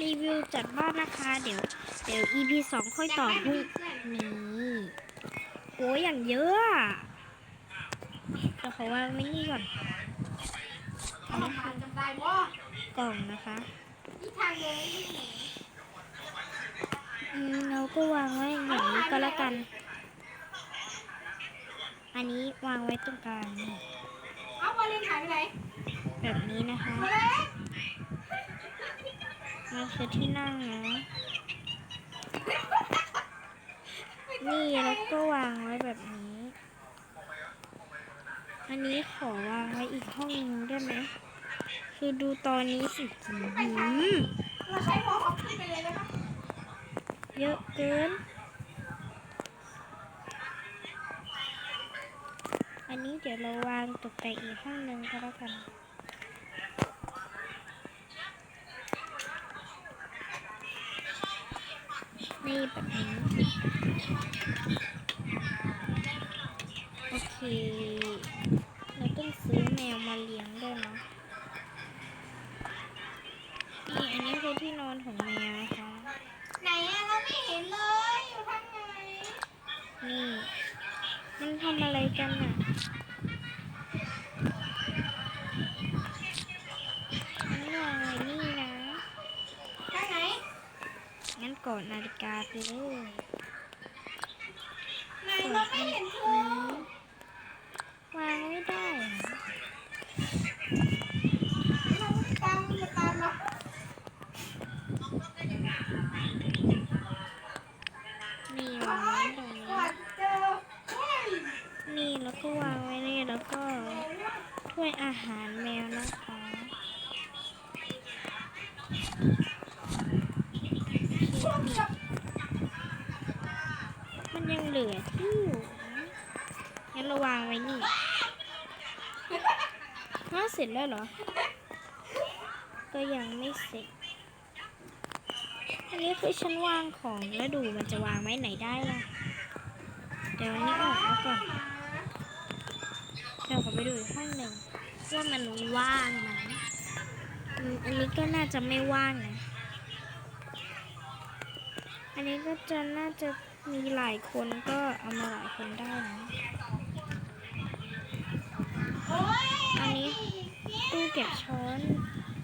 รีวิวจัดบ้านนะคะ เดี๋ยว เดี๋ยว EP สองค่อยต่อพรุ่งนี้โอ้ยอย่างเยอะอะเดี๋ยวขอวางไว้นี่ก่อนเอามาผ่านจำได้ว่ากล่องนะคะนี่ทางเลยนี่ไหนอืมเราก็วางไว้อย่างนี้ก็แล้วกัน อันนี้วางไว้ตรงกลางนี่เอาวาเลนหายไปไหนแบบนี้นะคะ วาเลนมันคือที่นั่งนะ นี่แล้วก็วางไว้แบบนี้ อันนี้ขอวางไว้อีกห้องนึงได้ไหม คือดูตอนนี้สิหืมเราใช้หัวเขาขึ้นไปเลยได้ปะเยอะเกิน อันนี้เดี๋ยวเราวางตกแต่งอีกห้องนึงก็แล้วกัน นี่แบบนี้ โอเค เราต้องซื้อแมวมาเลี้ยงด้วยเนาะนี่อันนี้คือที่นอนของแมวนะคะ ไหนอะเราไม่เห็นเลย อยู่ทางไหน นี่ มันทำอะไรกันอะ มันวางไว้นี่นะ ทางไหน งั้นก ดนาฬิกาไปเลยไหนเราไม่เห็นเธอวางไม่ได้อะเราตามจะตามเรานี่วางไว้ตรงนี้นี่แล้วก็วางไว้นี่แล้วก็ถ้วยอาหารแมวนะคะ ช่วงกับ มันยัง เหลือที่อยู่งั้นราวางไว้นี่น่าเสร็จแล้วเหรอ ก็ยังไม่เสร็จ อันนี้คือฉันวางของแล้วดูมันจะวางไว้ไหนได้ล่ะ เดี๋ยวอันนี้ออกมาก่อนเดี๋ยวขอไปดูอีกห้องหนึ่งว่ามันว่างไหมอันนี้ก็น่าจะไม่ว่างนะ อันนี้ก็จะน่าจะ มีหลายคนก็เอามาหลายคนได้นะโอ้ยอันนี้ตู้เก็บช้อน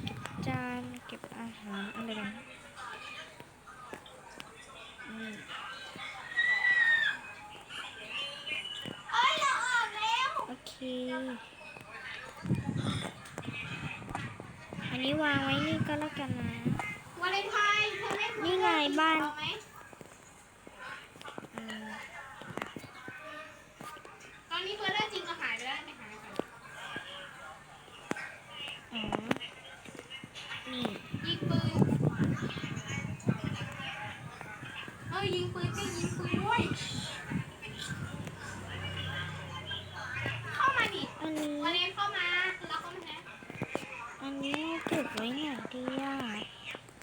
เก็บจานเก็บอาหารอะไรแบบนี้อืมเอ้ยเราออกแล้วโอเค อันนี้วางไว้นี่ก็แล้วกันนะวาเลนไทน์เธอเล่นนี่ไงบ้าน เอไหม อืม ตอ นี้เพื่อนได้จริงก็หายไปแล้วไปหายไปอ๋อนี่ยิงปืนเออยิงปืนก็ยิงปืนด้วย เข้ามาดิอันนี้วาเลนเข้ามาเราเข้ามาอันนี้เก็บไว้ไหนดีอะ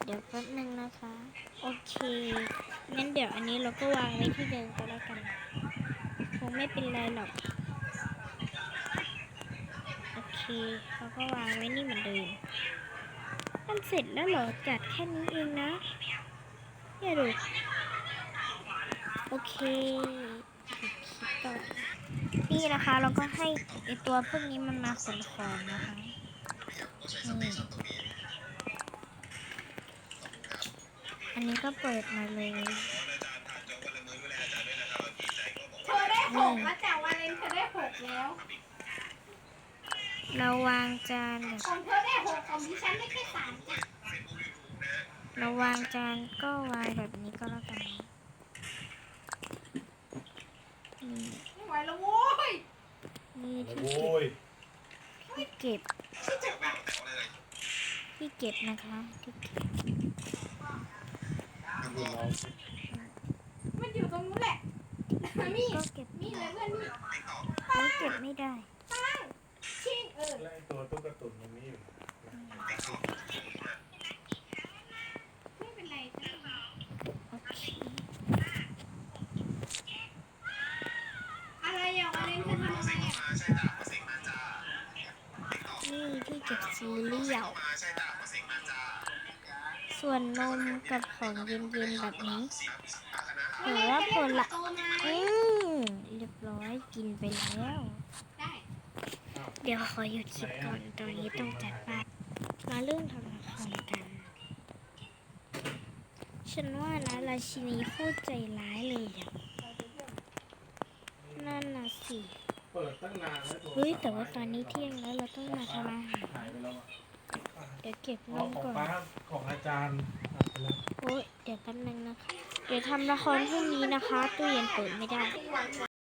เดี๋ยวแป๊บนึงนะคะ โอเค งั้นเดี๋ยวอันนี้เราก็วางไว้ที่เดิมก็แล้วกัน คงไม่เป็นไรหรอก เคเราก็วางไว้นี่เหมือนเดิมมันเสร็จแล้วเหรอจัดแค่นี้เองนะเนี่ยดูโอเคปิดคลิปก่อนี่นะคะ เราก็ให้ไอตัวพวกนี้มันมาขนของนะคะนี่อันนี้ก็เปิดมาเลยเธอได้หกแล้วแต่วาเลนเธอได้หกแล้ว เราวางจานแบบของเธอได้หกของดิฉันได้แค่สามจ้ะเราวางจานก็วางแบบนี้ก็แล้วกันนะนี่ไม่ไหวแล้วโว้ยนี่ที่โอ้ยเก็บที่เก็บที่เก็บนะคะที่เก็บดูน้องมันอยู่ตรงนู้นแหละมีดก็เก็บมีดเลยเพื่อนมีดเขาเก็บไม่ได้ ตั้งชิงเออแล้วไอ้ตัวตุ๊กตาตุ่นมันมีอยู่ไม่เป็นไรจ้ะโอเคอะไรอย่างวาเลนเธอทำอะไรอะนี่ที่เก็บซีเรียลสส่วนนมกับของเย็นๆแบบนี้หรือว่าผลละโตไหมอืมเรียบร้อยกินไปแล้วได้ เดี๋ยวขอหยุดคลิปก่อนตอนนี้ต้องจัดบ้านมาเรื่องทำละครกัน ฉันว่านะราชินีโคตรใจร้ายเลยอะนั่นน่ะสิเปิดตั้งนานแล้วโทรศัพท์เฮ้ยแต่ว่าตอนนี้เที่ยงแล้วเราต้องมาทำอาหารหายไปแล้วอะเดี๋ยวเก็บอ๋นอมของก่อนป้าของอาจารย์อัดไปแล้วโอ้ยเดี๋ยวแป๊บนึงนะคะ เดี๋ยวทำละครพรุ่งนี้นะคะตู้เย็นเปิดไม่ได้